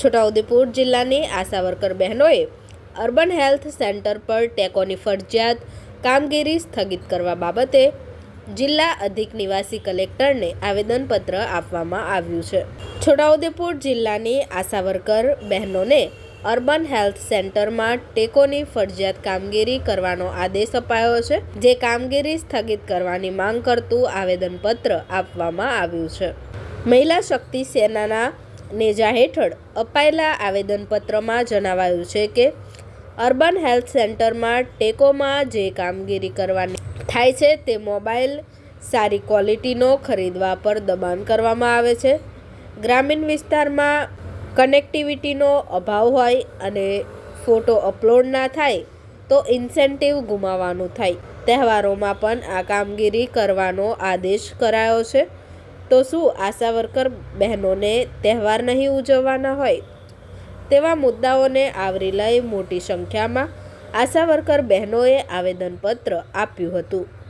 છોટાઉદેપુર જિલ્લાની આશા વર્કર બહેનોએ urban health centre પર ટેકોની ફરજિયાત કામગીરી સ્થગિત કરવા બાબતે જિલ્લા અધિક નિવાસી કલેક્ટરને આવેદનપત્ર આપવામાં આવ્યું છે. છોટાઉદેપુર જિલ્લાની આશા વર્કર બહેનોને અર્બન હેલ્થ સેન્ટરમાં ટેકોની ફરજિયાત કામગીરી કરવાનો આદેશ અપાયો છે, જે કામગીરી સ્થગિત કરવાની માંગ કરતું આવેદનપત્ર આપવામાં આવ્યું છે. મહિલા શક્તિ સેનાના નેજા હેઠળ અપાયેલા આવેદનપત્રમાં જણાવાયું છે કે અર્બન હેલ્થ સેન્ટરમાં ટેકોમાં જે કામગીરી કરવાની થાય છે તે મોબાઈલ સારી ક્વોલિટીનો ખરીદવા પર દબાણ કરવામાં આવે છે. ગ્રામીણ વિસ્તારમાં કનેક્ટિવિટીનો અભાવ હોય અને ફોટો અપલોડ ના થાય તો ઇન્સેન્ટિવ ગુમાવવાનું થાય. તહેવારોમાં પણ આ કામગીરી કરવાનો આદેશ કરાયો છે. તો શું આશા વર્કર બહેનોને તહેવાર નહીં ઉજવવાના હોય? તેવા મુદ્દાઓને આવરી લઈ મોટી સંખ્યામાં આશા વર્કર બહેનોએ આવેદનપત્ર આપ્યું હતું.